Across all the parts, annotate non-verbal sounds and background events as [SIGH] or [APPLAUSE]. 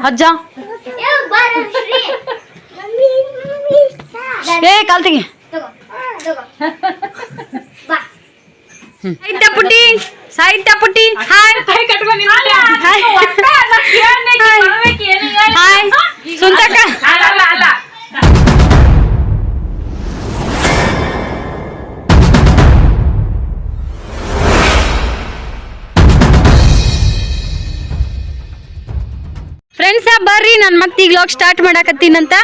हट जा ఏ కల్తీ సాయిత పుట్టి సాయిత పుట్టి హాయ్ హాయ్ సుంతక్క ಫ್ರೆಂಡ್ಸ ಬರ್ರಿ ನಾನು ಮತ್ತೆ ಈಗ ಲಾಗ್ ಸ್ಟಾರ್ಟ್ ಮಾಡಾಕತ್ತೀನಂತ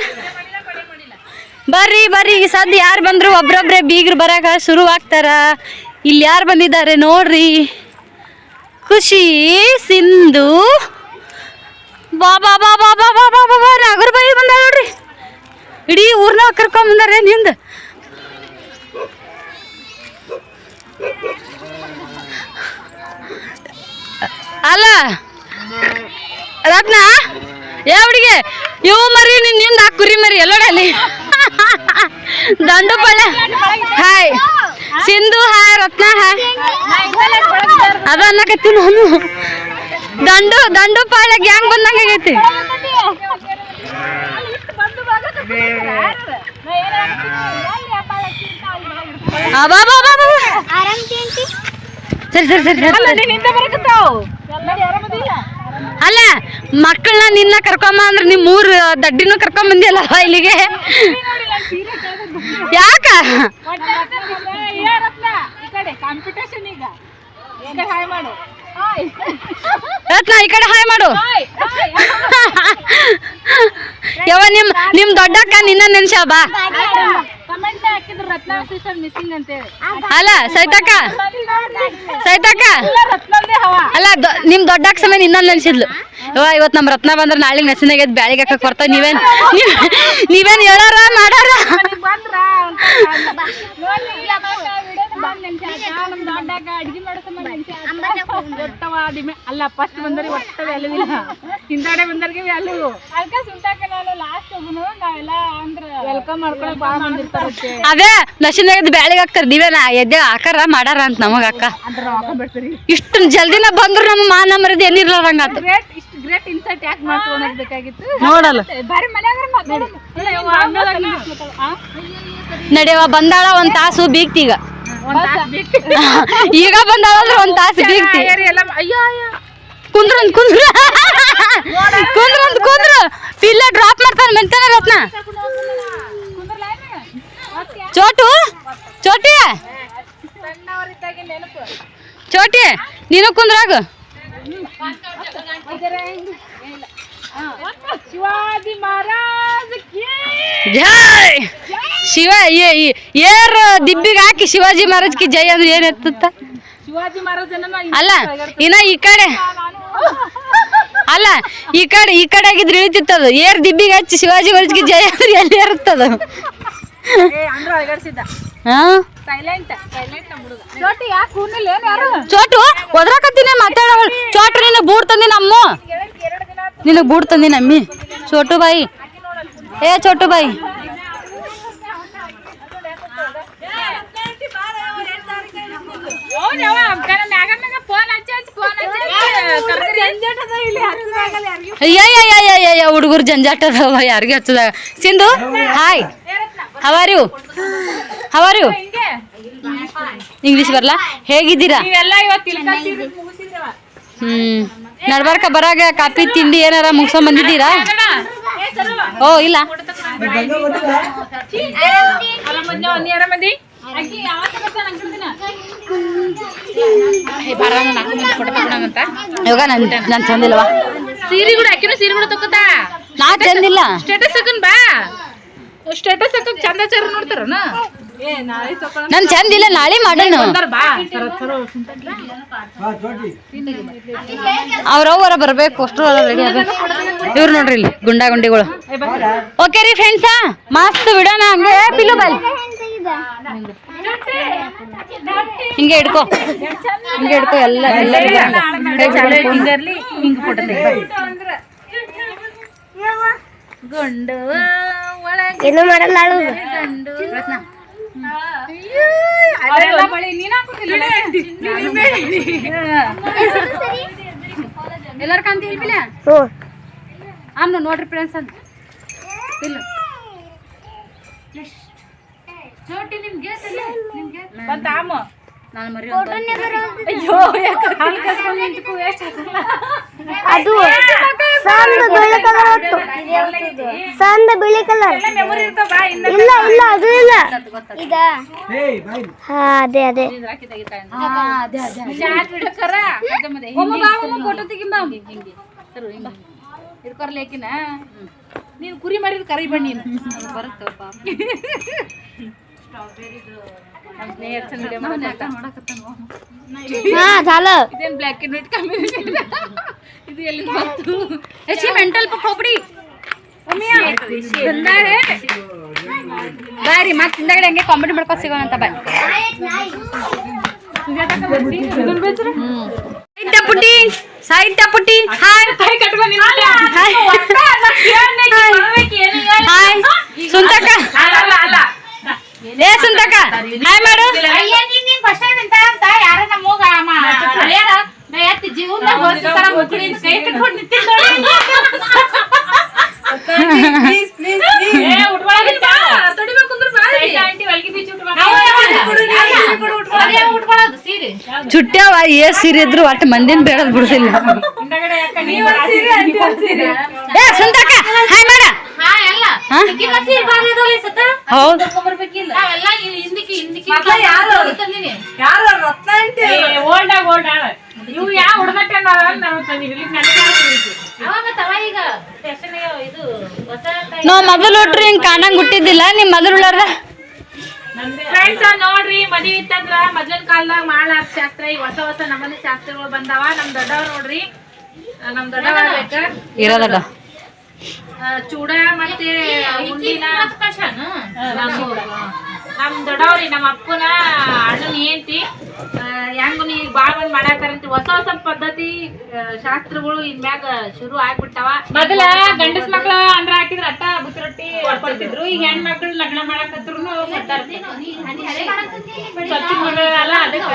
ಬರ್ರಿ ಬರ್ರಿ ಈಗ ಸದ್ಯ ಯಾರು ಬಂದ್ರು ಒಬ್ರೊಬ್ರೆ ಬೀಗ್ರು ಬರಾಕ ಶುರು ಆಗ್ತಾರ ಇಲ್ಲಿ ಯಾರು ಬಂದಿದ್ದಾರೆ ನೋಡ್ರಿ ಖುಷಿ ಸಿಂಧು ಬಾ ಬಾ ಬಾ ಬಾ ಬಾ ಬಾ ಬಾ ಬಾ ನಾಗರ ಬಾಯಿ ಬಂದ ನೋಡ್ರಿ ಇಡೀ ಊರ್ನ ಕರ್ಕೊಂಬಂದಾರೆ ನಿಂದ ಅಲ್ಲ ರತ್ನ ಏ ಹುಡುಗಿ ಇವು ಮರಿ ನಿನ್ನಿಂದ ಕುರಿ ಮರಿ ಎಲ್ಲೋಡಲ್ಲಿ ದಂಡು ಪಳ್ಳ hi. Sindhu hi Ratna hi. ಅದ ಅನ್ನಕತ್ತಿ ನಾನು. ದಂಡು ದಂಡು ಪಾಳ ಗ್ಯಾಂಗ್ ಬಂದಂಗ ಆಗೈತಿ. ಸರಿ ಸರಿ ಸರಿ ಅಲ್ಲ ಮಕ್ಕಳನ್ನ ನಿನ್ನ ಕರ್ಕೊಂಬ ಅಂದ್ರೆ ನಿಮ್ ಮೂರ್ ದಡ್ಡಿನೂ ಕರ್ಕೊಂಡ್ ಬಂದಿಯಲ್ಲ ಇಲ್ಲಿಗೆ? ಯಾಕ? ರತ್ನ, ಈ ಕಡೆ ಹಾಯ್ ಮಾಡು. ಯಾವ ನಿಮ್ ನಿಮ್ ದೊಡ್ಡಕ್ಕ ನಿನ್ನ ನೆನ್ಸ ಬಾ. ಅಲ್ಲ ಸೈತಕ್ಕ ಸೈತಕ್ಕ ಅಲ್ಲ ನಿಮ್ ದೊಡ್ಡಕ್ಕ ಸಮಯ ನಿನ್ನ ನೆನ್ಸಿದ್ಲು. ಇವತ್ ನಮ್ ರತ್ನ ಬಂದ್ರ ನಾಳೆ ನೆಸನಾಗ ಬ್ಯಾಳಿಗೆ ಹಾಕಕ್ ಬರ್ತಾವ ನೀವೇನ್ ನೀವೇನು ಹೇಳಾರ? ಮಾಡಾರ? ಅಲ್ಲ ಫಸ್ಟ್ ಒಟ್ಟ ವ್ಯಾಲ್ಯೂ ಇಲ್ಲ ಹಿಂದಾಡೆ ವ್ಯಾಲ್ಯೂ ಸುಂಟಾಕ ನಾನು ಲಾಸ್ಟ್ ನಾವೆಲ್ಲ ಅಂದ್ರೆ ವೆಲ್ಕಮ್ ಮಾಡ್ಕೊಳಕ್ ಬಾ ಬಂದಿರ್ತಾರೆ ಅದೇ ನಶಿನಾಗ ಬ್ಯಾಳಿಗೆ ಹಾಕ್ತಾರ. ನೀವೇನ ಎದ್ದೆ ಹಾಕಾರ? ಮಾಡಾರ ಅಂತ ನಮಗ ಅಕ್ಕ ಇಷ್ಟು ಜಲ್ದಿನ ಬಂದ್ರು ನಮ್ಮ ಮಾನ ಮರದಿ ಏನಿರ್ಲಾರಂಗಾತ ಡ್ರೆಸ್ ಯಾಕೆ ನೋಡಲ್ಲ. ಮನೆಯಾಗ ನಡೆಯವ ಬಂದಾಳ ಒಂದ್ ತಾಸು ಬೀಗ್ತೀಗ ಈಗ. ಬಂದಾಳ ಅಂದ್ರೆ ಒಂದ್ ತಾಸು ಬೀಗ್ತಿ. ಕುಂದ್ರಂದ್ ಕುಂದ್ರ ಕುಂದ್ರಂದ್ ಕುಂದ್ರ. ಪಿಲ್ಲ ಡ್ರಾಪ್ ಮಾಡ್ತಾನೆ ಮೆಂತನ ರತ್ನ. ಚೋಟು ಚೋಟಿ. ಚೋಟಿ ನೀನು ಕುಂದ್ರಾಗ. ಶಿವಾಜಿ ಮಹಾರಾಜ್ ಶಿವ ಏರು ದಿಬ್ಬಿಗೆ ಹಾಕಿ ಶಿವಾಜಿ ಮಹಾರಾಜ್ಗೆ ಜಯ ಅಂದ್ರೆ ಏನ್ ಶಿವಾಜಿ ಅಲ್ಲ ಇನ್ನ ಈ ಕಡೆ. ಅಲ್ಲ ಈ ಕಡೆ ಈ ಕಡೆ ಆಗಿದ್ರೆ ಇಳಿತಿತ್ತದು ಏರ್ ದಿಬ್ಬಿಗೆ ಹಚ್ಚಿ ಶಿವಾಜಿ ಮಹಾರಾಜ್ಗೆ ಜಯ ಅಂದ್ರೆ ಎಲ್ಲಿ ಇರುತ್ತದ ಚೋಟು ಒದ್ರಾಕತ್ತೀನಿ ಮಾತಾಡೋ ಚೋಟ್ರಿ ನಿನಗೆ ಬೂಟ್ ತಂದಿನ ಅಮ್ಮ ನಿನಗೆ ಬೂಟ್ ತಂದಿನ ಅಮ್ಮಿ ಚೋಟು ಬಾಯಿ ಏ ಚೋಟು ಬಾಯಿ ಅಯ್ಯಯ್ಯ ಹುಡುಗರು ಜಂಜಾಟ ಅದಾವ ಯಾರಿಗೆ ಹಚ್ಚದಾಗ ಸಿಂಧು ಹಾಯ್ ಹವಾರು ಹವಾರು ಇಂಗ್ಲಿಷ್ ಬರಲ್ಲ ಹೇಗಿದ್ದೀರಾ? ಹ್ಮ್. ನಡ್ಬಾರ್ಕ ಬರಾಗ ಕಾಫಿ ತಿಂಡಿ ಏನಾರ ಮುಗ್ಸ್ಕೊಂಡ್ ಬಂದಿದ್ದೀರಾ? ಓ ಇಲ್ಲ. ಇವಾಗ ನನ್ ನನ್ ಚಂದಿಲ್ವಾ? ಸೀರೆ ಕೂಡ ಅಕ್ಕಿನೂ ಸೀರೆ ಕೂಡ ತಗೋತಾ? ನಾ ಚಂದಿಲ್ಲ. ಸ್ಟೇಟಸ್ ಹಾಕನ್ ಬಾ. ಸ್ಟೇಟಸ್ ಹಾಕಕ್ ಚಂದ ಚರ ನೋಡ್ತಾರನ ನನ್ ಚಂದ ಇಲ್ಲ ನಾಳೆ ಮಾಡೋಣ. ಅವ್ರವರ ಬರ್ಬೇಕು ಅಷ್ಟು ರೆಡಿ ಅದ. ಇವ್ರು ನೋಡ್ರಿ ಇಲ್ಲಿ ಗುಂಡಾ ಗುಂಡಿಗಳು ಓಕೆ ರೀ ಫ್ರೆಂಡ್ಸಾ ಮಸ್ತ್ ಬಿಡೋಣ ಹಂಗೆ. ಪಿಲ್ಲು ಬಲ್ ಹಿಂಗೆ ಇಡ್ಕೋ ಹಿಂಗೆ ಇಡ್ಕೋ ಎಲ್ಲ ಎಲ್ಲ ಗುಂಡು ಏನು ಮಾಡಲ್ಲ ಎಲ್ಲಾರ ಕಾಂತಿ ಇಲ್ಬಿಲ್ಲ ಆಮ್ನ ನೋಡ್ರಿ ಫ್ರೆಂಡ್ಸ್ ಅಂತ ಇಲ್ಲ ಚೋಟಿ ನಿಮ್ಗೆ ನಿಮ್ಗೆ ಬಂತ ಆಮ ನಾನು ಮರಿ ಅಯ್ಯೋ ಹಾಲು ಕಸ್ಕೊಂಡು ನಿಂತ್ಕೊ ವೇಸ್ಟ್ ಅದು ಸಂದ ಬಿಳಿ ಕಲರ್ ಸಂದ ಬಿಳಿ ಕಲರ್. ಮೆಮೊರಿ ಇರ್ತಾವ ಬಾ ಇಲ್ಲ ಇಲ್ಲ ಅದು ಇಲ್ಲ. ಇದ ಹಾ ಅದೇ ಅದೇ. ಇದ್ಕೊರ್ಲೇಕಿನ ನೀನು ಕುರಿ ಮಾಡಿದ್ ಕರಿ ಬಣ್ಣಿ ನೀನು. ಬರುತ್ತಪ್ಪ ಮಾಡಕತ್ತ [LAUGHS] ಹಾ झालं ಇದೇನ್ ಬ್ಲ್ಯಾಕ್ ಅಂಡ್ ವೈಟ್ ಕಾಂಬಿನೇಷನ್ ಇದು? ಎಲ್ಲಿ ಬಂತು? ಹೆಚ್ಚಿ ಮೆಂಟಲ್ ಬಂದಾರೆ ಬಾರಿ ಮತ್ತೆ ಹಿಂದಗಡೆ ಹಂಗೆ ಕಾಮಿಡಿ ಮಾಡ್ಕೊ ಸಿಗೋಣ ಅಂತ ಬಾಯ್. ಸಾಹಿತ್ಯ ಪುಟ್ಟಿ ಸಾಹಿತ್ಯ ಪುಟ್ಟಿ ಹಾಯ್. ಕೈ ಕಟ್ಕೊಂಡು ಹಾಯ್ ಸುಂತಕ್ಕ ಅಲ್ಲ ಅಲ್ಲ ಏ ಸುಂತಕ್ಕ ಹಾಯ್ ಮಾಡು. ಚುಟ್ಟ್ಯಾವ ಏ ಸೀರೆ ಇದ್ರು ಒಟ್ಟು ಮಂದಿನ ಬೇಡದ್ ಬಿಡುದಿಲ್ಲ ಏ ಸುಂತಕ್ಕ ಹಾಯ್ ಮಾಡ. ಹೌದು. ಇವು ಯಾವ ಹುಡುಗಟ್ಟೆ ನಾವ್ ಮೊದಲು ಹುಟ್ರಿ ಹಿಂಗ್ ಕಾಣಂಗ್ ಹುಟ್ಟಿದ್ದಿಲ್ಲ. ನಿಮ್ ಮೊದಲು ಉಳ್ಳಾರ್ದ ಫ್ರೆಂಡ್ಸ್ ನೋಡ್ರಿ ಮದ್ವಿ ಇತ್ತಂದ್ರ ಮೊದ್ಲಿನ ಕಾಲದಾಗ ಮಾಡ ಶಾಸ್ತ್ರ ಈಗ ಹೊಸ ಹೊಸ ನಮೂನಿ ಶಾಸ್ತ್ರಗಳು ಬಂದಾವ. ನಮ್ ದೊಡ್ಡವ್ರ ನೋಡ್ರಿ. ನಮ್ ದೊಡ್ಡವ್ರ ಇರೋದಲ್ಲ. ಚೂಡ ಮತ್ತೆ ಉಂಡಿನ ನಮ್ ದೊಡ್ಡವ್ರಿ ನಮ್ಮ ಅಪ್ಪನ ಅಣ್ಣನ ಹೆಂಡತಿ. ಹೆಂಗ ನೀ ಬಾಳ್ ಬಂದ್ ಮಾಡಾಕರಂತ ಹೊಸ ಹೊಸ ಪದ್ಧತಿ ಶಾಸ್ತ್ರಗಳು ಇನ್ಮ್ಯಾಗ ಶುರು ಆಗ್ಬಿಟ್ಟಾವ. ಮೊದಲ ಗಂಡಸ್ ಮಕ್ಳ ಅಂದ್ರ ಹಾಕಿದ್ರ ಅಟ್ಟ ಬುತ್ತಿ ರೊಟ್ಟಿ ಕೊಡ್ತಿದ್ರು. ಈಗ ಹೆಣ್ ಮಕ್ಳು ಲಗ್ನ ಮಾಡಾಕತ್ರು ಅಲ್ಲ ಅದಕ್ಕೆ.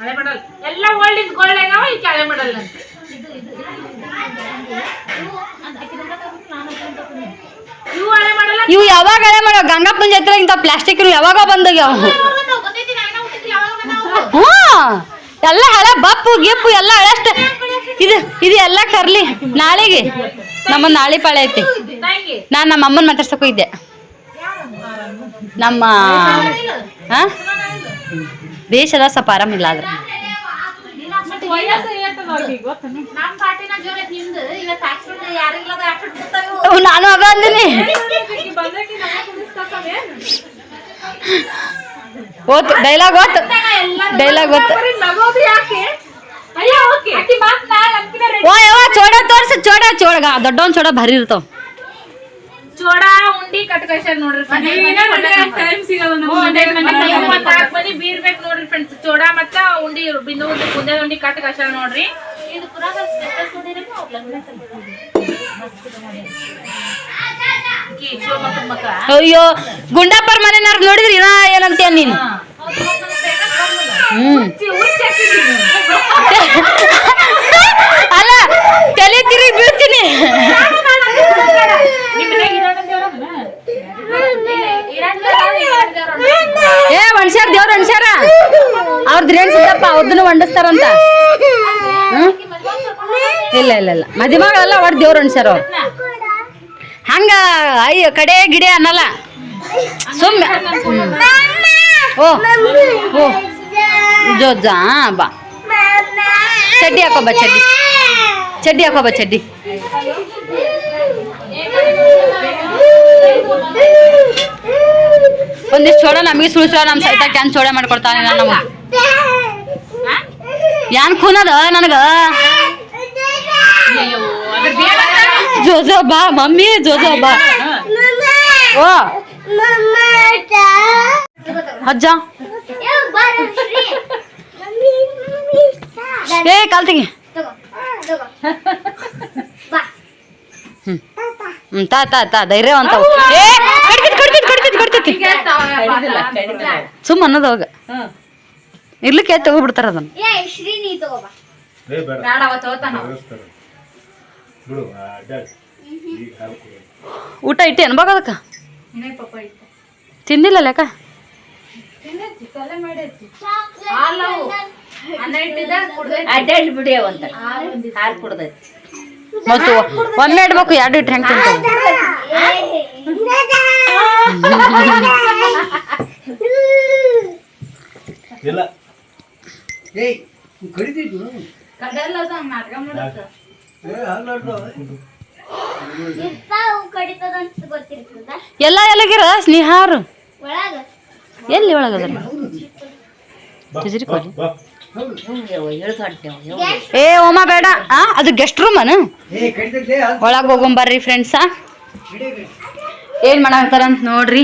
ಹಳೆ ಮಾಡಲ್ ಎಲ್ಲ ಓಲ್ಡ್ ಇಸ್ ಗೋಲ್ಡ್ ಆಗ್ಯಾವ ಈಗ ಹಳೆ ಮಾಡಲ್ ಅಂತ ಇವು ಯಾವಾಗ ಹಳೆ ಮಾಡೋ? ಗಂಗಪ್ಪನ ಜಾತ್ರೆ ಇಂಥ ಪ್ಲಾಸ್ಟಿಕ್ ಯಾವಾಗ ಬಂದೋಗ್ಯಾವ ಹ್ಞೂ. ಎಲ್ಲ ಹಳೆ ಬಪ್ಪು ಗಿಪ್ಪು ಎಲ್ಲ ಹಳೆಷ್ಟು ಇದು ಇದು ಎಲ್ಲ ಕರ್ಲಿ. ನಾಳೆಗೆ. ನಮ್ಮ ನಾಳೆ ಪಾಳೆ ಐತಿ. ನಾನು ನಮ್ಮ ಅಮ್ಮನ ಮಾತಾಡ್ಸಕ್ ಇದ್ದೆ. ನಮ್ಮ ಆ? ದೇಶದ ಸ್ವಲ್ಪ ಇಲ್ಲ ಆದ್ರೆ. ನಾನು ಅದ ಅಂದಿನಿ. ಓತ್ ಡೈಲಾಗ್ ಓತ್. ಡೈಲಾಗ್ ಓತ್. ನಗೋದು ಯಾಕೆ? ಅಯ್ಯೋ ಓಕೆ. ಅತಿ ಮಾತ್ ನಾ ನಂಬಿನ ಓ ಯಾವ ಚೋಡ ತೋರ್ಸ ಚೋಡ ಚೋಡ. ದೊಡ್ಡವನ್ ಚೋಡ ಭಾರಿ ಇರ್ತಾವ. ಚೋಡ ಉಂಡಿ ಕಟ್ಕಶಾರ್ ನೋಡ್ರಿ ಟೈಮ್ ಮನಿ ಬನ್ನಿ ಬೀರ್ಬೇಕು ನೋಡ್ರಿ ಫ್ರೆಂಡ್ಸ್ ಚೋಡ ಮತ್ತ ಉಂಡಿ ಬಿಂದು ಉಂಡಿ ಕುಂದೆ ಉಂಡಿ ಕಟ್ ಕಶಾರ್ ನೋಡ್ರಿ. ಕಿ ಶಿವಮೊಗ್ಗದ ಅಯ್ಯೋ ಗುಂಡಪ್ಪರ್ ಮನೆನಾರ್ ನೋಡಿದ್ರಿ? ಏನಂತೀಯ ನೀನು? ಹ್ಮ್ ಅಲ್ಲ ತಲೆ ತಿರುಗಿ ಬೀಳ್ತೀನಿ ನಿಮ್ ಮನ್ಯಾಗ ಇರೋಣ ದೇವ್ರದನ? ಏ ಮನುಷ್ಯರ ದೇವ್ರ ಮನುಷ್ಯರ ಅವ್ರದ್ದು ಸಿದ್ದಪ್ಪ ಅವ್ರದನ್ನು ಇಲ್ಲ ಇಲ್ಲ ಇಲ್ಲ. ಮದಿಮಗಳೆಲ್ಲ ಒಟ್ಟು ದೇವ್ರು ಮನುಷ್ಯರ ಅವ್ರು. ಹಂಗ ಅಯ್ಯೋ, ಕಡೆ ಗಿಡೆ ಅನ್ನಲ್ಲ. ಸುಮ್ಮ ಓ ಓ ಜೋಜಾ ಬಾ. ಚಡ್ಡಿ ಹಾಕೋಬ ಚಡ್ಡಿ. ಚಡ್ಡಿ ಹಾಕೋಬ ಚಡ್ಡಿ. ಒಂದಿಷ್ಟು ಚೋಡ ನಮಗೆ ಸುಳಿಸೋ ನಮ್ಮ ಸಹಿತ ಕ್ಯಾನ್ ಚೋಡ ಮಾಡ್ಕೊಡ್ತಾನೆ ನಮಗೆ. ಯಾನ್ ಖೂನದ ನನಗ? ಜೋಜೋ ಬಾ, ಮಮ್ಮಿ, ಜೋಜೋ ಬಾ. ಓ. ಅಜ್ಜ. ಏ ಕಲ್ತಿಗೆ ಹ್ಮ್, ತಾ ತಾ ತಾ ಧೈರ್ಯ ಅಂತ ಏ ಕಡ್ತೈತಿ ಕಡ್ತೈತಿ ಕಡ್ತೈತಿ ಕಡ್ತೈತಿ ಸುಮ್ಮ ಅನ್ನೋದು ಅವಾಗ. ಇರ್ಲಿಕ್ಕೆ ತಗೋಬಿಡ್ತಾರ ಅದನ್ನ. ಊಟ ಇಟ್ಟೆ ಅನ್ಬಾಗ ಅದಕ್ಕೆ? ತಿಂದಿಲ್ಲ ಲೆಕ್ಕ? ಅಡ್ಡಾಡಿ ಬಿಡಿಯವಂತ ಹಾಲು ಕುಡ್ದೈತಿ. ಮತ್ತು ಒಮ್ಮೆ ಇಡ್ಬೇಕು ಎರಡು ಇಟ್ರೆ ಹೆಂಗೆ ತಿಂತಾವೆ ಎಲ್ಲ ಎಲ್ಲಗಿರ ಸ್ನೇಹಾರು? ಒಳಗ? ಎಲ್ಲಿ ಒಳಗದ? ಏ ಓಮ ಬೇಡ. ಆ ಅದು ಗೆಸ್ಟ್ ರೂಮ್ ಅನ? ಏ ಕಡಿತೈತೆ ಒಳಗೆ ಹೋಗೊಂಬರ್ರಿ ಫ್ರೆಂಡ್ಸಾ ಏನು ಮಾಡಾಕ್ತಾರಂತ ನೋಡ್ರಿ.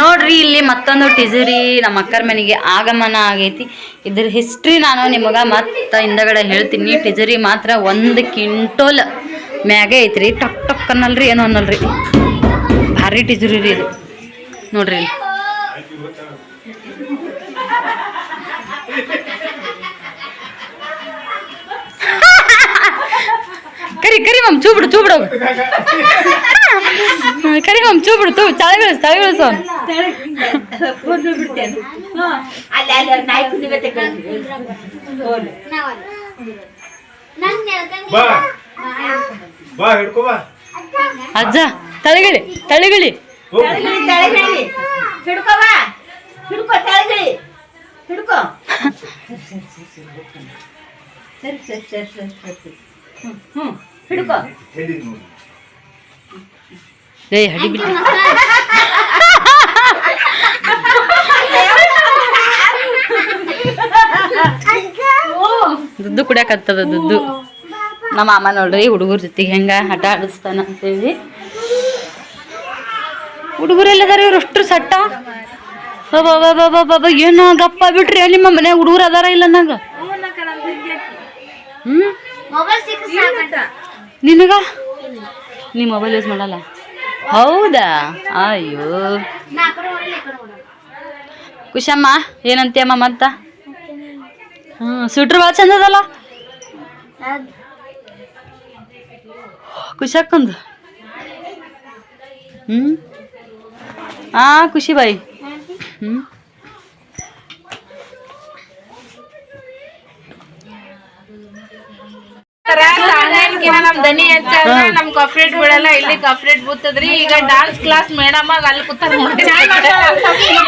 ನೋಡ್ರಿ, ಇಲ್ಲಿ ಮತ್ತೊಂದು ಟಿಜರಿ ನಮ್ಮ ಅಕ್ಕರ ಮನೆಗೆ ಆಗಮನ ಆಗೈತಿ. ಇದ್ರ ಹಿಸ್ಟ್ರಿ ನಾನು ನಿಮಗೆ ಮತ್ತೆ ಹಿಂದಗಡೆ ಹೇಳ್ತೀನಿ. ಟಿಜರಿ ಮಾತ್ರ ಒಂದು ಕ್ವಿಂಟೋಲ್ ಮ್ಯಾಗೆ ಐತ್ರಿ. ಟಕ್ ಟಕ್ ಅನ್ನಲ್ರಿ, ಏನು ಅನ್ನಲ್ರಿ. ಭಾರಿ ಟಿಜರಿ ರೀ ಇದು. ನೋಡ್ರಿ [LAUGHS] ಕರಿ ಕರಿ ಮಮ್ ಚೂ ಬಿಡು ಚೂ ಬಿಡು ಕರಿ ಹೋಮ್ ಚೂ ಬಿಡು ತೂ ತಳೆ ಬೀಳಿಸ್ ತಳೆ ಬೀಳಿಸು ಅಜ್ಜ ತಳೆಗಿಳಿ ತಳೆಗಿಳಿ. ಹಿಡ್ಕೋ ಏ ಹಡಿ ದುಡ್ಡು ಕುಡಿಯಕತ್ತದ ದುಡ್ಡು. ನಮ್ಮ ಮಾಮ ನೋಡ್ರಿ ಹುಡುಗರ ಜೊತೆಗೆ ಹೆಂಗ ಹಠ ಆಡಿಸ್ತಾನ ಅಂತೇಳಿ. ಹುಡುಗರೆಲ್ಲದಾರ ಇವ್ರು ಅಷ್ಟು ಸಟ್ಟ. ಬಾಬಾ ಏನು ಗಪ್ಪ ಬಿಟ್ರಿ ನಿಮ್ಮ ಮನೆ ಹುಡುಗರು ಅದಾರ ಇಲ್ಲ ನಂಗ? ಸಾಕಂತ. ನಿನಗ? ನೀ ಮೊಬೈಲ್ ಯೂಸ್ ಮಾಡಲ್ಲ. ಹೌದಾ? ಅಯ್ಯೋ. ಕುಶಮ್ಮ, ಏನಂತೀಯಮ್ಮ ಮತ್ತ? ಹ್ಞೂ ಸುಟ್ರು ಭಾಳ ಚಂದದಲ್ಲ? ಕುಶಕ್ಕಂದು ಹ್ಞೂ ಹಾಂ ಖುಷಿ ಬಾಯಿ. ಹ್ಞೂ ನಮ್ ದನಿ ಹಚ್ಚಾರ ನಮ್ ಕಾಫ್ರೇಟ್ ಬಿಡಲ್ಲ ಇಲ್ಲಿ ಕಾಫ್ರೇಟ್ ಬೂತದ್ರಿ. ಈಗ ಡಾನ್ಸ್ ಕ್ಲಾಸ್ ಮೇಡಮ್ ಆಗ ಅಲ್ಲಿ ಕೂತಾರ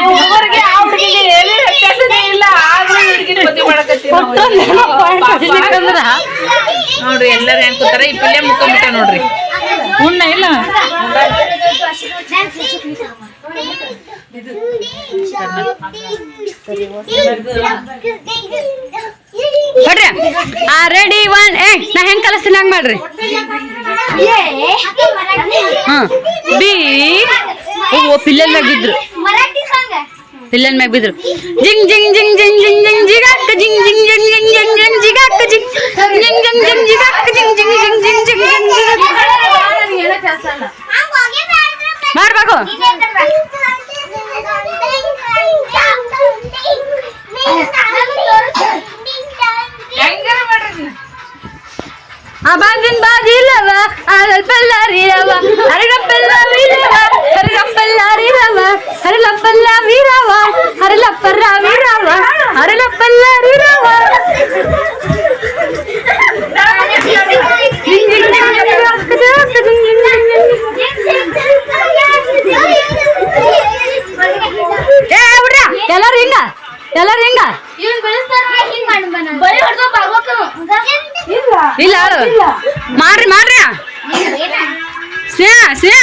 ಹುಡುಗರಿಗೆ ಆ ಹುಡುಗಿಗೆ ಏನೂ ವ್ಯತ್ಯಾಸನೇ ಇಲ್ಲ. ಆದ್ರೂ ಹುಡುಗಿನ ಮದ್ವೆ ಮಾಡಕತ್ತೀವಿ. ನೋಡ್ರಿ ಎಲ್ಲರೂ ಹೆಂಗ್ ಕೂತಾರ? ಈ ಪಿಲ್ಲೆ ಮುಖ ನೋಡ್ರಿ. ಉಣ್ಣ ಇಲ್ಲ. ಹೊಡ್ರಿ ಆ ರೆಡಿ ಒನ್ ಏ ನಾ ಹೆಂಗ್ ಕಲಿಸ್ತೀನಿ ಹಂಗ್ ಮಾಡ್ರಿ ಹಾಂ ಬಿ ಓ ಪಿಲ್ಲಲ್ ಮ್ಯಾಗ ಬಿದ್ರು ಮರಾಠಿ ಸಾಂಗ್ ಪಿಲ್ಲಲ್ ಮ್ಯಾಗ ಬಿದ್ರು ಜಿಂಗ್ ಜಿಂಗ್ ಜಿಂಗ್ ಜಿಂಗ್ ಜಿಂಗ್ ಜಿಂಗ್ ಜಿಗಾಕ್ಕ ಜಿಂಗ್ ಜಿಂಗ್ ಜಿಂಗ್ ಜಿಂಗ್ ಜಿಂಗ್ ಜಿಂಗ್ ಜಿಗಾಕ್ಕ ಜಿಂಗ್ ಜಿಂಗ್ ಜಿಂಗ್ ಜಿಂಗ್ ಜಿಗಾಕ್ಕ ಜಿಂಗ್ ಜಿಂಗ್ ಜಿಂಗ್ ಜಿಂಗ್ ಜಿಂಗ್ ಜಿಂಗ್ ಮಾಡ್ಬೇಕು അബാൻഡൻ ബാജിലവ അകൽപ്പല്ലാറിയവ അരകപ്പല്ലാറിയവ അരകപ്പല്ലാറിയവ അരലപ്പല്ലാറിയവ അരലപ്പറാറിയവ അരലപ്പല്ലാറിയവ எல்லாரும் எங்க ಎಲ್ಲಾರು ಹಿಂಗ ಇಲ್ಲ ಮಾಡ್ರಿ ಮಾಡ್ರಿ ಸ್ನೇಹ ಸ್ನೇಹ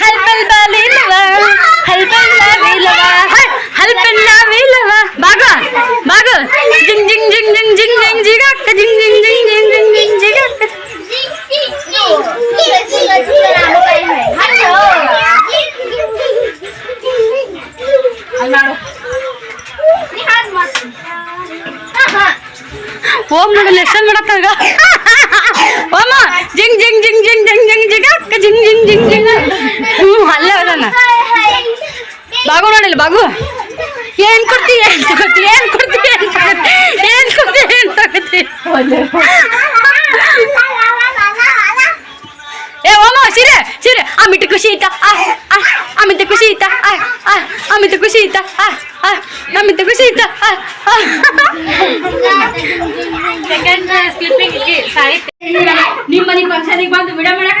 ಹಲ್ಬಲ್ ಜಿಂಗ್ ಜಿಂಗ್ ಹ್ಞೂ, ಅಲ್ಲೇ ಬಾಗು ನೋಡಿಲ್ಲ, ಬಾಗು. ಏನ್ ಕೊಡ್ತಿ, ಏನ್ ತಗೋತಿ ಏನ್ ಕೊಡ್ತಿ ಏನ್ ಕೊಡ್ತಿ, ಏನ್ ತಗೋತಿ ಏ, ಓಮ, ಸೀರೆ ಸೀರೆ. ಅಮಿತ ಖುಷಿ ಇತ್ತ ಅಮಿತ ಖುಷಿ ಇತ್ತ ಅಮಿತ ಖುಷಿ ಇತ್ತ ಅಮಿತ ಖುಷಿ ಇತ್ತ ನಿಮ್ಮ ಮನೆ ಫಂಕ್ಷನಿಗೆ ಬಂದು ಬಿಡ ಮಾಡಕ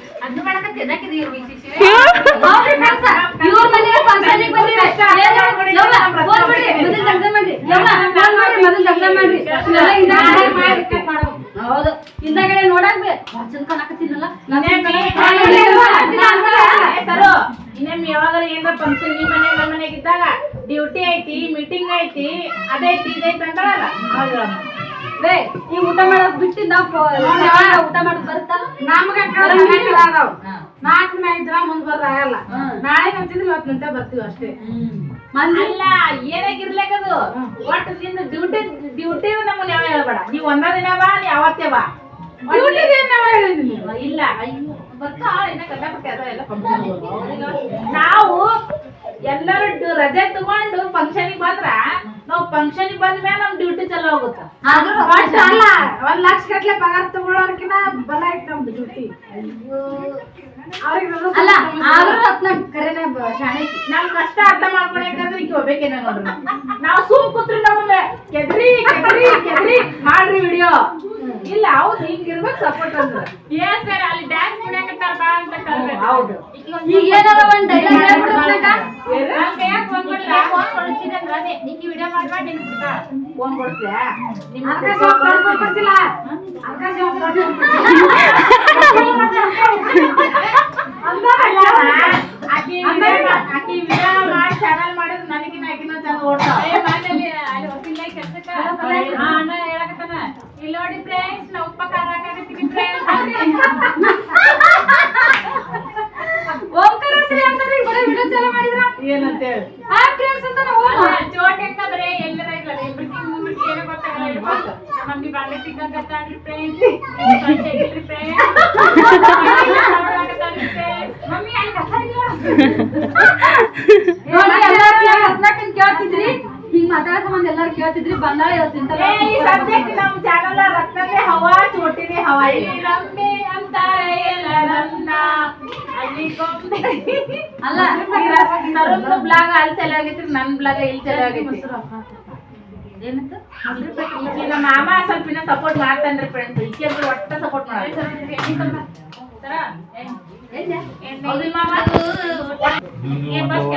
ಇವ್ರ ಮನೆ ಫಂಕ್ಷನಿಗೆ ಬಂದಿರ ಮೊದಲು ಜಗಳ ಮಾಡ್ರಿ ಹೌದು ಹಿಂದಗಡೆ ನೋಡಕ್ ಬೇ ಚಂದ ಕಾಣಕತ್ತೀನಲ್ಲ ಸರು ಇನ್ನೇಮ್ ಯಾವಾಗಾರ ಏನಾರ ಫಂಕ್ಷನ್ ಈ ಮನೆ ನಮ್ಮ ಮನೆಗೆ ಇದ್ದಾಗ ಡ್ಯೂಟಿ ಐತಿ ಮೀಟಿಂಗ್ ಐತಿ ಅದೈತಿ ಇದೈತಿ ಅಂತಾರಲ್ಲ ಹೌದು ಬೇ ಈ ಊಟ ಮಾಡೋದ್ ಬಿಟ್ಟು ನಾವು ಊಟ ಮಾಡೋದ್ ಬರುತ್ತಾ ನಮ್ಗೆ ನಾಲ್ಕು ದಿನ ಇದ್ರ ಮುಂದ್ ಬರೋದಾಗಲ್ಲ ನಾಳೆ ಅಂತಿದ್ರೆ ಇವತ್ತು ನಿಂತ ಬರ್ತೀವಿ ಅಷ್ಟೇ. ಮಂದಿಲ್ಲ ಏನಾಗಿರ್ಲೇಕದು ಒಟ್ಟು ನಿಂದ ಡ್ಯೂಟಿ ಡ್ಯೂಟಿ ನಮ್ಮನ್ನ ಯಾವ ಹೇಳ್ಬೇಡ. ನೀವ್ ಒಂದ ದಿನ ಬಾ ನೀ ಅವತ್ತೇ ಬಾ. ಡ್ಯೂಟಿ ಇಲ್ಲ ಅಯ್ಯೋ ಬರ್ತಾ ಇನ್ನ ಕಂಡಪಟ್ಟೆ ಅದ ಎಲ್ಲ ನಾವು ಎಲ್ಲರೂ ರಜೆ ತಗೊಂಡು ಫಂಕ್ಷನಿಗೆ ಬಂದ್ರ ನಾವು ಫಂಕ್ಷನ್ ಬಂದ ಮೇಲೆ ನಮ್ ಡ್ಯೂಟಿ ಚಲೋ ಹೋಗುತ್ತ ಅಲ್ಲ ಒಂದ್ ಲಕ್ಷ ಗಟ್ಲೆ ಪಗಾರ ತಗೊಳ್ಳೋರ್ಕಿನ ಬಲ ಐತ್ ನಮ್ದು ಡ್ಯೂಟಿ ಅಲ್ಲ ಆದ್ರೂ ಅದ್ ಕರೆನೇ ಶಾಣೆ ನಮ್ ಕಷ್ಟ ಅರ್ಥ ಮಾಡ್ಕೊಳಕಂದ್ರೆ ಈಗ ಹೋಗ್ಬೇಕೇನ ನೋಡ್ರಿ. ನಾವು. ನಾವು ಸುಮ್ ಕೂತ್ರಿ ನಮಗೆ ಕೆದ್ರಿ ಕೆದ್ರಿ ಕೆದ್ರಿ ಮಾಡ್ರಿ ವಿಡಿಯೋ. ಇಲ್ಲ ಹೌದು ಹಿಂಗ್ ಇರ್ಬೇಕು ಸಪೋರ್ಟ್ ಅಂದ್ರೆ. ಏನ್ ಸರ್ ಅಲ್ಲಿ ಡ್ಯಾನ್ಸ್ ಮಾಡಕತ್ತಾರ ಬಾ ಅಂತ ಕರ್ಬೇಕು. ಹೌದು. ಈಗ ಏನಾರ ಒಂದ್ ಡೈಲಾಗ್ ಹೇಳ್ಬಿಡ್ಬೇಕ ಫೋನ್ ಕೊಡಿಸಿದ್ರೆ ಅದೇ. ನಿಂಗೆ ವಿಡಿಯೋ ಮಾಡ್ಬೇಡ ನಿನ್ ಬಿಡ್ತಾ ಫೋನ್ ಆಕಿ ವಿಡಿಯೋ ಚಾನಲ್ ಇಲ್ಲಿ ನೋಡಿ ಫ್ರೆಂಡ್ಸ್ ನಾ ಉಪ್ಪ ಖಾರ ಹಾಕಾಕತ್ತೀನಿ ಫ್ರೆಂಡ್ಸ್ ಓಂಕಾರ ಶ್ರೀ ಅಂತಂದ್ರೆ ಈಗ ಬರೀ ವಿಡಿಯೋ ಚಾಲು ಮಾಡಿದ್ರ ಏನಂತ ಹೇಳಿ ಆ ಫ್ರೆಂಡ್ಸ್ ಅಂತ ನಾವು ಚೋಟ್ ಯಾಕಂದ್ರೆ ಎಲ್ಲರ ಇಲ್ಲ ಎವ್ರಿಥಿಂಗ್ ಮೂಮೆಂಟ್ ಏನೋ ಗೊತ್ತಾಗಲ್ಲ ಇರ್ಬೋದು ಮಮ್ಮಿ ಬಾಂಡೆ ತಿಕ್ಕಂತಾಡ್ರಿ ಫ್ರೆಂಡ್ಸ್ ಮಮ್ಮಿ ಅಲ್ಲಿ ಕಸ ಇಲ್ಲ ನೋಡಿ ಎಲ್ಲಾರು ಹಸ್ನಾಕನ್ ಕೇಳ್ತಿದ್ರಿ ಹಿಂಗ್ ಮಾತಾಡೋ ಸಂಬಂಧ ಎಲ್ಲಾರು ಕೇಳ್ತಿದ್ರಿ ಬಂದಾಳ ಇವತ್ತು ತಿಂತಲ್ಲ ಏ, ಈ ಸಬ್ಜೆಕ್ಟ್ ನಮ್ ಚಾನಲ್ ರಕ್ತನೇ ಹವಾ ಚೋಟಿನೇ ಹವಾ ಇಲ್ಲಿ ರಂಬೆ ಅಂತಾರೆ ಎಲ್ಲರನ್ನ ಅಲ್ಲಿ ಗೊಂಬೆ ಅಲ್ಲ ಸರೊಂದು ಬ್ಲಾಗ್ ಅಲ್ಲಿ ಚಲೋ ಆಗೈತಿ ನನ್ನ ಬ್ಲಾಗ್ ಇಲ್ಲಿ ಚಲೋ ಆಗೈತಿ ಏನಂತ? ನಮ್ಮ ಮಾಮ ಸ್ವಲ್ಪ ಇನ್ನ ಸಪೋರ್ಟ್ ಮಾಡ್ತಾನ್ರಿ ಫ್ರೆಂಡ್ಸ್ ಈಕೆ ಅಂದ್ರೆ ಒಟ್ಟ ಸಪೋರ್ಟ್ ಹೌದು ಮಾಮ? ಏನ್ ಬಸ್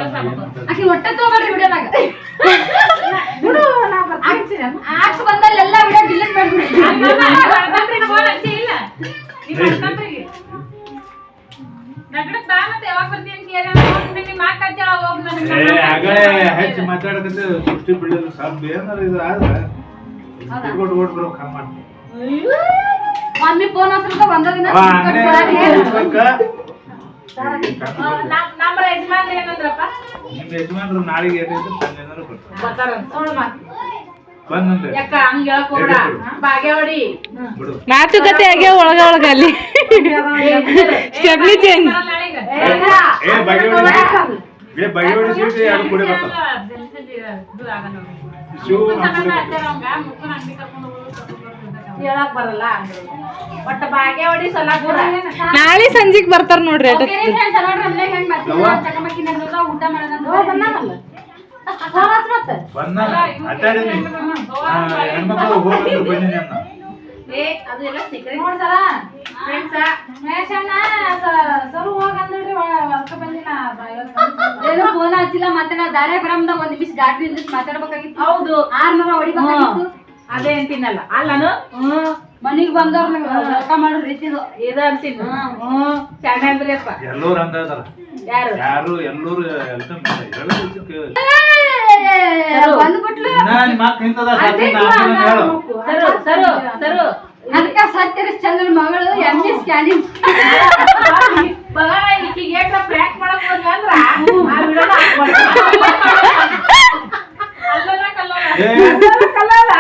ಕೆಲಸ ಆಕಿ ಮತ್ತೆ ಯಾವಾಗ ಅಂತ ಎಲ್ಲ ವಿಡಿಯೋ ಡಿಲೀಟ್ ಮಾಡ್ಬಿಡಿ ಏ ಆಗಲೇ ಹೆಚ್ಚು ಮಾತಾಡಕಂತ ಸೃಷ್ಟಿ ಬಿಡೋದು ಸ್ವಲ್ಪ ಏನಾರ ಇದು ಆದ್ರೆ ಮಾಡಿ ಮಮ್ಮಿ ಫೋನ್ ಹಸ್ರದ ಒಂದ ದಿನ ನಮ್ಮ ಯಜಮಾನ್ ಏನಂದ್ರಪ್ಪ? ನಿಮ್ಮ ಯಜಮಾನ್ರು ನಾಳೆಗೆ ಏನಿದ್ರು ಬರ್ತಾರಂತ. ಮಾತುಕತೆ ಆಗಿ ಒಳಗ ಒಳಗ ಅಲ್ಲಿ. ಚೇಂಜ್ [LAUGHS] ನಾಳೆ ಸಂಜೆಗ್ ಬರ್ತಾರ ನೋಡ್ರಿ ಊಟ ಹೆಣ್ಮಕ್ಳು ಏ ಅದು ಎಲ್ಲ ಫ್ರೆಂಡ್ಸ ಸರು ಬಂದಿನ ಏನು ಫೋನ್ ಹಚ್ಚಿಲ್ಲ ಮತ್ತೆ ನಾ ದಾರೆ ಬರಮ್ದಾಗ ಒಂದ್ ನಿಮಿಷ ಗಾಡಿ ಮಾತಾಡ್ಬೇಕಾಗಿತ್ತು ಹೌದು ಆರ್ನೂರ ಹೊಡಿಬೇಕಾಗಿತ್ತು ಅದೇ ಅಂತೀನಲ್ಲ ಅಲ್ಲನು ಹ್ಮ್ ಮನಿಗ್ ಬಂದವ್ರ ವೆಲ್ಕಮ್ ಮಾಡೋ ರೀತಿ ಇದು ಅಂತೀನಿ. ಹ್ಮ್ ಚೆನ್ನಾಗಿ ಅಂದ್ರಿಯಪ್ಪ ಎಲ್ಲರೂ ಹಂಗ ಅದಾರ. ಯಾರು? ಯಾರು ಎಲ್ಲರೂ ಎಲ್ಲ ಹೇಳೋದು ಕೇಳಿ. ಬಂದ್ಬಿಟ್ಲು. ನಿಮ್ಮ ಅಕ್ಕ ಇಂತದ ಸಾಧ್ಯ ನಾನು ಸರು ಸರು ಸರು. ಅದಕ್ಕ ಸತ್ಯರ ಚಂದ್ರ ಮಗಳು ಎಂ ಜಿ ಸ್ಕ್ಯಾನಿಂಗ್ ಈಕಿಗೆ ಪ್ರ್ಯಾಂಕ್ ಮಾಡಕ್ ಹೋದ್ವಿ ಅಂದ್ರ. [LAUGHS] ಅಲ್ಲಲ್ಲ ಕಲ್ಲಲ್ಲ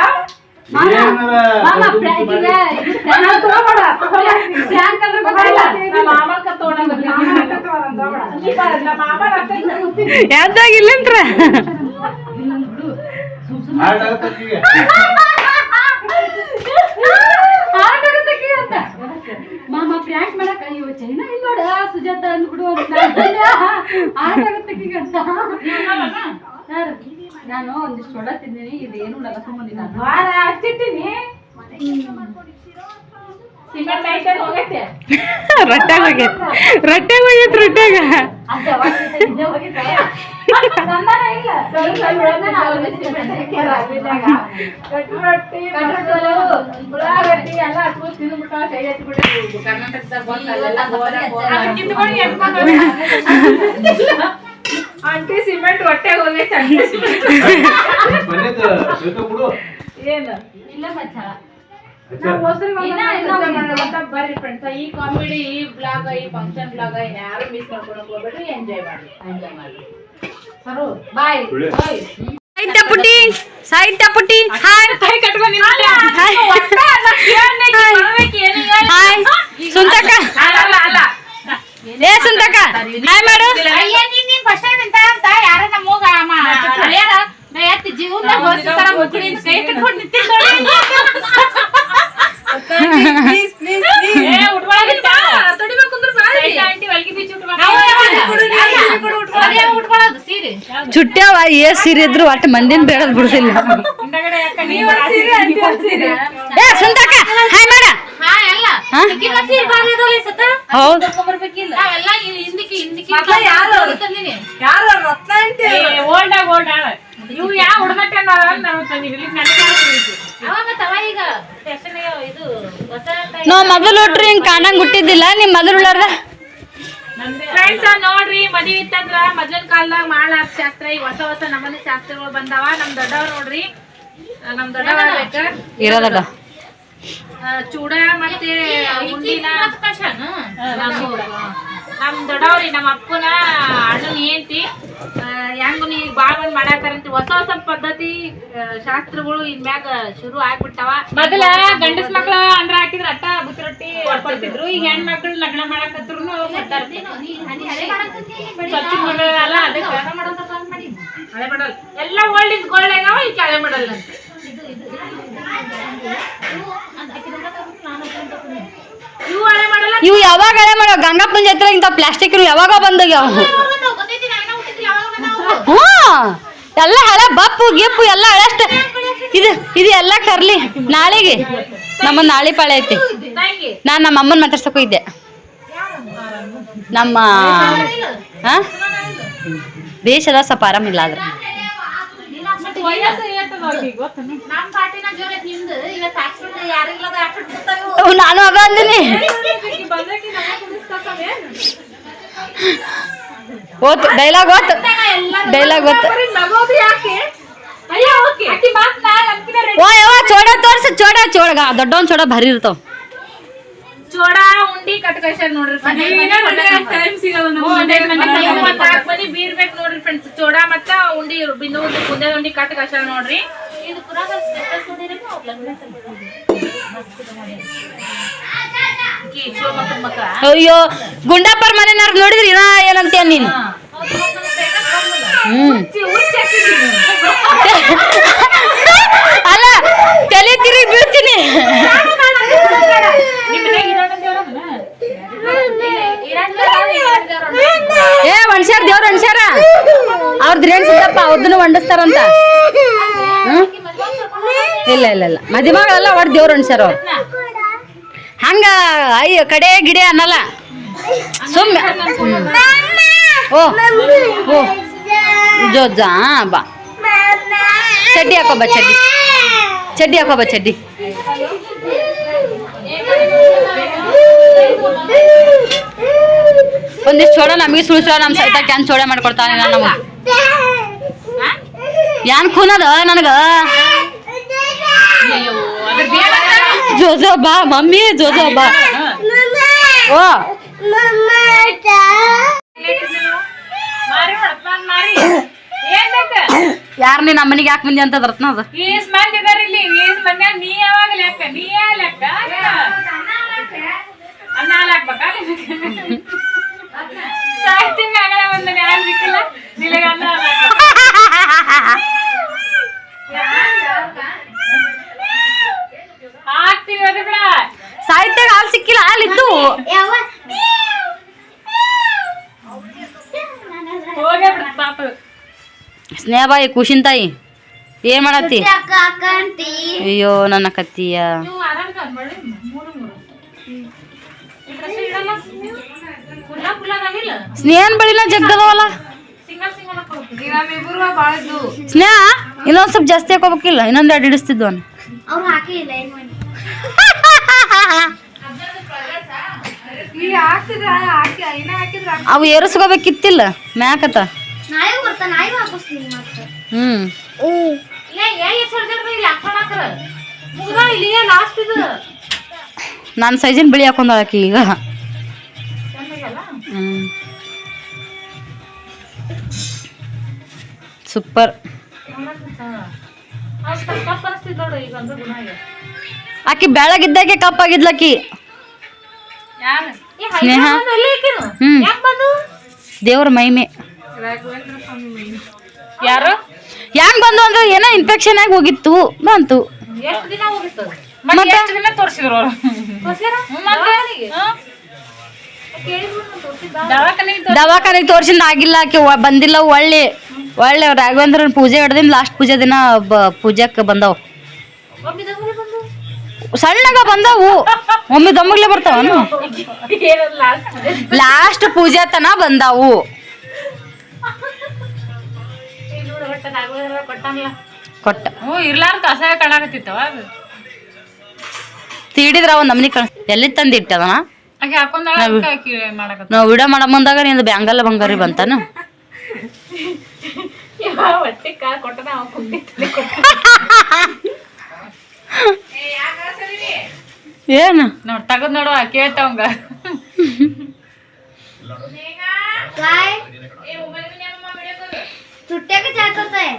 ಯಾವ್ದಾಗಿಲ್ಲಂತ್ರ ಆಗತ್ತೆ. ಮಾಮ ಪ್ರ್ಯಾಂಕ್ ಮಾಡಕ್ ಅಯ್ಯೋ ಚೈನಾ ಇಲ್ಲ ನೋಡ. ಸುಜಾತ ಅಂದ್ಬಿಡು ಅಂತ. ಆಟಾಗತ್ತಕ್ಕೀಗ ಅಂತ. ಯಾರು? ನಾನು ಒಂದಿಷ್ಟು ಸೊಡ ತಿಂದಿನಿ ಇದೇನು ಹಚ್ಚಿಟ್ಟಿನಿ. ಹೋಗೈತೆ. ರೊಟ್ಟಾಗ ಹೋಗೈತ್ ರೊಟ್ಟಾಗ ರೊಟ್ಟಾಗ. ಉಳ್ಳಾಗಡ್ಡಿ ಎಲ್ಲ ತಿಂದ್ಬಿಟ್ಟ, ಕೈ ಕರ್ನಾಟಕದಾಗ ಬಂದ್ ಅಲ್ಲೆಲ್ಲ ಗೋರ ಗೋರ. ಅದನ್ನ ಕಿತ್ಕೊಂಡು ಎತ್ಕೊಂಡು ಹೋಗ್ಯಾರ. ಆಂಟಿ ಸಿಮೆಂಟ್ ಹೊಟ್ಟೆಗೆ ಹೋಗೈತೆ ಆಂಟಿ ಸಿಮೆಂಟ್ ಬಂದಿದ್ದು ಬೇಕು ಬಿಡು ಏನು ಇಲ್ಲ ಮಚ್ಚ ನಾವು ಮೊಸರು ಇನ್ನ ಇನ್ನ ಅಂತ ಬರ್ರಿ ಫ್ರೆಂಡ್ಸ್ ಈ ಕಾಮಿಡಿ ಈ ಬ್ಲಾಗ್ ಈ ಫಂಕ್ಷನ್ ಬ್ಲಾಗ್ ಯಾರು ಮಿಸ್ ಮಾಡ್ಕೊಳಕ್ ಹೋಗ್ಬೇಡ್ರಿ ಎಂಜಾಯ್ ಮಾಡ್ರಿ ಎಂಜಾಯ್ ಮಾಡ್ರಿ ಸರು ಬಾಯ್ ಸುಳ್ಳೆ. ಬಾಯ್ ಸಾಹಿತ್ಯ ಪುಟ್ಟಿ ಸಾಹಿತ್ಯ ಪುಟ್ಟಿ ಹಾಯ್ ಕೈ ಕಟ್ಕೊಂಡು ಹಾಯ್ ಹಾಯ್ ಸುಂತಕ್ಕ ಅಲ್ಲ ಅಲ್ಲ ಏ ಹಾಯ್ ಮಾಡು. ಅಯ್ಯ ನೀನ್ ನೀನ್ ಫಸ್ಟ್ ಟೈಮ್ ಅಂತ ಅಂತ ಯಾರ ನಮ್ಮ ಹೋಗ ಅಳಿಯಾರ ನಾ ಎತ್ತಿ ಜೀವನದಾಗ ವರ್ಷ ಮುಕ್ಕಡಿ ಕೈ ಕಟ್ಕೊಂಡು ನಿಂತಿದ್ದ ಏ ಉಟ್ಕೊಳಗಿಲ್ಲ ತಡಿಬೇಕು ಅಂದ್ರೆ ಬಾರಿ ಆಂಟಿ ಒಳಗೆ ಬೀಚ್ ಉಟ್ಕೊಳ್ಳೋದು ಸೀರೆ. ಚುಟ್ಟ್ಯಾವ ಏ ಸೀರೆ ಇದ್ರು ಒಟ್ಟು ಮಂದಿನ ಬೇಡದ್ ಒಂದ್ ಏ ಸುಂದಕ್ಕ ಹಾಯ್ ಮಾಡ. ಹೌದು. ಇವು ಯಾವ ಹುಡುಗಟ್ಟೆ ನಾವು ಮೊದಲು ನೋಡ್ರಿ ಹಿಂಗ್ ಕಾಣಂಗ್ ಹುಟ್ಟಿದ್ದಿಲ್ಲ. ನಿಮ್ ಮೊದಲು ಫ್ರೆಂಡ್ಸ್ ನೋಡ್ರಿ ಮದ್ವಿ ಇತ್ತಂದ್ರ ಮೊದ್ಲಿನ ಕಾಲದಾಗ ಮಾಡಾಕ ಶಾಸ್ತ್ರ. ಈಗ ಹೊಸ ಹೊಸ ನಮ್ಮನೆ ಶಾಸ್ತ್ರಗಳು ಬಂದಾವ. ನಮ್ ದೊಡ್ಡವ್ರ ನೋಡ್ರಿ. ನಮ್ ದೊಡ್ಡವ್ರ ಇರೋದ ಚೂಡ ಮತ್ತೆ ಉಂಡಿನ ನಮ್ ದೊಡ್ಡವ್ರಿ ನಮ್ಮ ಅಪ್ಪನ ಅಣ್ಣನ ಹೆಂಡತಿ. ಹೆಂಗ್ ನೀ ಬಾಳ ಬಂದ್ ಮಾಡಾಕರಂತ ಹೊಸ ಹೊಸ ಪದ್ಧತಿ ಶಾಸ್ತ್ರಗಳು ಶಾಸ್ತ್ರಗಳು ಇನ್ಮ್ಯಾಗ ಶುರು ಆಗ್ಬಿಟ್ಟಾವ. ಮೊದಲ ಗಂಡಸ್ ಮಕ್ಳ ಅಂದ್ರ ಹಾಕಿದ್ರ ಅಟ್ಟ ಬುತ್ತಿ ರೊಟ್ಟಿ ಕೊಡ್ತಿದ್ರು. ಈಗ ಹೆಣ್ ಮಕ್ಳು ಲಗ್ನ ಮಾಡಾಕತ್ರು ಮಾಡಲ್ಲ ಅದಕ್ಕೆ ಎಲ್ಲ ಓಲ್ಡ್ ಇಸ್ ಗೋಲ್ಡ್ ಆಗ್ಯಾವ ಈಗ ಹಳೆ ಮಾಡಲ್ಲ ಅಂತ. ಇವು ಯಾವಾಗ ಅಳೆ ಮಾಡೋ? ಗಂಗಪ್ಪನ ಜಾತ್ರೆ ಇಂಥ ಪ್ಲಾಸ್ಟಿಕ್ ಯಾವಾಗ ಬಂದೋಗ್ಯಾವ ಹ್ಞೂ. ಎಲ್ಲ ಹಳೆ ಬಪ್ಪು ಗಿಪ್ಪು ಎಲ್ಲ ಹಳೆಷ್ಟು ಇದು ಇದು ಎಲ್ಲ ಕರ್ಲಿ. ನಾಳೆಗೆ. ನಮ್ಮ ನಾಳೆ ಪಾಳೆ ಐತಿ. ನಾನ್ ನಾನು ನಮ್ಮ ಅಮ್ಮನ ಮಾತಾಡ್ಸಕ್ಕೂ ಇದ್ದೆ. ನಮ್ಮ ದೇಶದ ಬೇಷದ ಸ್ವಲ್ಪ ಆರಾಮಿಲ್ಲ ಆದ್ರೆ. ನಾನು? ಅದ ಅಂದಿನಿ? ಓತ್ ಡೈಲಾಗ್ ಓತ್ ಡೈಲಾಗ್ ಓತ್ ನಗೋದು ಯಾಕೆ? ಅಯ್ಯೋ ಓಕೆ. ಆಕಿ ಮಾತ್ ನಾ ನಂಬಿಕೆ ರೆಡಿ ಓ ಯಾವ ಚೋಡ ತೋರ್ಸ ಚೋಡ ಚೋಡಗ ದೊಡ್ಡವನ್ ಚೋಡ ಭಾರಿ ಇರ್ತಾವ. ಚೋಡ ಉಂಡಿ ಕಟ್ಕೈಸರ್ ನೋಡ್ರಿ ಟೈಮ್ ಸಿಗಲ್ಲ ಬನ್ನಿ ಬೀರ್ಬೇಕು ನೋಡ್ರಿ ಫ್ರೆಂಡ್ಸ್ ಚೋಡ ಮತ್ತ ಉಂಡಿ ಬಿಂದು ಉಂಡಿ ಕುಂದೆ ಉಂಡಿ ಕಟ್ಕೈಸರ್ ನೋಡ್ರಿ. ಇದು ಅಯ್ಯೋ ಗುಂಡಪ್ಪರ್ ಮನೆನಾರ್ ನೋಡಿದ್ರಿ? ನಾ ಏನಂತೀಯ ನೀನು? ಅಲ್ಲ ತಲೆ ತಿರುಗಿ ಬೀಳ್ತೀನಿ ನಿಮ್ಮ ಮನ್ಯಾಗ ಇರೋಣ ದೇವ್ರನ್ನ? ಏ ಮನುಷ್ಯರ ದೇವ್ರ ಮನುಷ್ಯರ ಅವ್ರದ್ದು ಏನ್ ಒಂಡಿಸ್ತಾರಂತ ಇಲ್ಲ ಇಲ್ಲ ಇಲ್ಲ. ಮದಿಮಗಳೆಲ್ಲ ಒಟ್ಟು ದೇವ್ರ ಮನುಷ್ಯರ ಅವ್ರು. ಹಂಗ ಅಯ್ಯ, ಕಡೆ ಗಿಡೆ ಅನ್ನಲ್ಲ. ಸುಮ್ಮನೆ ಓ ಓ. ಜೋಜ ಬಾ. ಚಡ್ಡಿ ಹಾಕೋ ಬಾ, ಚಡ್ಡಿ. ಚಡ್ಡಿ ಹಾಕೋ ಬಾ, ಚಡ್ಡಿ. ಒಂದಿಷ್ಟು ಚೋಡ ನಮಗೆ ಸುಳಿಸೋ ನಮ್ಮ ಸೈತ ಕ್ಯಾನ್ ಚೋಡ ಮಾಡ್ಕೊಡ್ತಾನೆ ನಮ್ಮ ಯಾನ್ ಏನ್ ಅದ ನನಗ? ಜೋಜೋ ಬಾ ಮಮ್ಮಿ ಜೋಜೋ ಬಾ. ಓ. ಯಾರ ನೀ ನಮ್ಮ ಯಾಕೆ ಬಂದಿ ಅಂತ ರತ್ನ ಅದು? ಸಾಯ್ತೀನಿ ಆಗಲೇ ಒಂದು ಯಾರು ಸಿಕ್ಕಿಲ್ಲ? ನಿನಗೆ ಅನ್ನ [LAUGHS] ಸಾಹಿತ್ಯ ಹಾಲು ಸಿಕ್ಕಿಲ್ಲ ಹಾಲಿದ್ದು ಸ್ನೇಹ ಬಾಯಿ ಖುಷಿನ್ ತಾಯಿ ಏನ್ ಮಾಡತ್ತಿ? ಅಯ್ಯೋ ನನ್ನ ಕತ್ತಿಯ. ಸ್ನೇಹನ್ ಬಳಿನ ಜಗ್ಗದವಲ್ಲ ಸ್ನೇಹ ಇನ್ನೊಂದ್ ಸ್ವಲ್ಪ ಜಾಸ್ತಿ ಹಾಕೋಬೇಕಿಲ್ಲ ಇನ್ನೊಂದ್ ಎರಡು ಹಿಡಿಸ್ತಿದ್ವು ಅವು ಏರಿಸ್ಕೋಬೇಕಿತ್ತಿಲ್ಲ ಮ್ಯಾಕತ್ತ. ನಾಳೆ ಬರ್ತಾ ನಾಳೆ ಹಾಕಿಸ್ತೀನಿ ಮತ್ತೆ. ಹ್ಮ್. ನಾನು ಸೈಜಿನ ಬಿಳಿ ಹಾಕೊಂಡಾಕಿ ಈಗ. ಹ್ಮ್. ಸೂಪರ್. ಆಕಿ ಬೆಳಗಿದ್ದಾಗೆ ಕಪ್ಪಾಗಿದ್ಲಕ್ಕಿ ಸ್ನೇಹ? ಹ್ಮ್. ಯಾಕೆ ಬಂದು ದೇವ್ರ ಮೈಮೆ ರಾಘವೇಂದ್ರ ಸ್ವಾಮಿ ಮೈನ್ ಯಾರು? ಹೆಂಗ್ ಬಂದು ಅಂದ್ರೆ ಏನೋ ಇನ್ಫೆಕ್ಷನ್ ಆಗಿ ಹೋಗಿತ್ತು ಬಂತು. ಎಷ್ಟು ದಿನ ಹೋಗಿತ್ತು? ಮತ್ತೆ ಮತ್ತೆ? ಎಷ್ಟು ದಿನ ತೋರಿಸಿದ್ರು ಅವ್ರು? ತೋರ್ಸ್ಯಾರ? ದವಾಖಾನಿಗೆ? ತೋರ್ಸಿಂದ ಆಗಿಲ್ಲ ಆಕಿ ಬಂದಿಲ್ಲ ಒಳ್ಳೆ ಒಳ್ಳೆ ರಾಘವೇಂದ್ರ ಪೂಜೆ ಹಿಡ್ದಿಂದ ಲಾಸ್ಟ್ ಪೂಜೆ ದಿನ ಪೂಜಾಕ್ಕೆ ಬಂದವು. ಸಣ್ಣಗ ಬಂದವು. ಒಮ್ಮೆ ದಮ್ಮಗ್ಲೆ ಬರ್ತಾವ ಲಾಸ್ಟ್ ಪೂಜೆ ತನ ಬಂದವು. ಕೊಟ್ಟ. ಇರ್ಲಾರ್ದ ಕಾಣಕತ್ತಿತ್ತವ ತೀಡಿದ್ರ ಒಂದ್ ನಮ್ನಿ ಕಣ ಎಲ್ಲಿ ತಂದಿಟ್ಟದನ ನಾವು ವಿಡಿಯೋ ಮಾಡ ಮುಂದಾಗ ನಿಂದ ಬ್ಯಾಂಗಲ್ಲ ಬಂಗಾರಿ ಬಂತಾನ? వట్టి కాదు కొట్టనా? కుండి ఏనా? తగున్నాడు కేటాం కాదు. చుట్టాక చేస్తాయి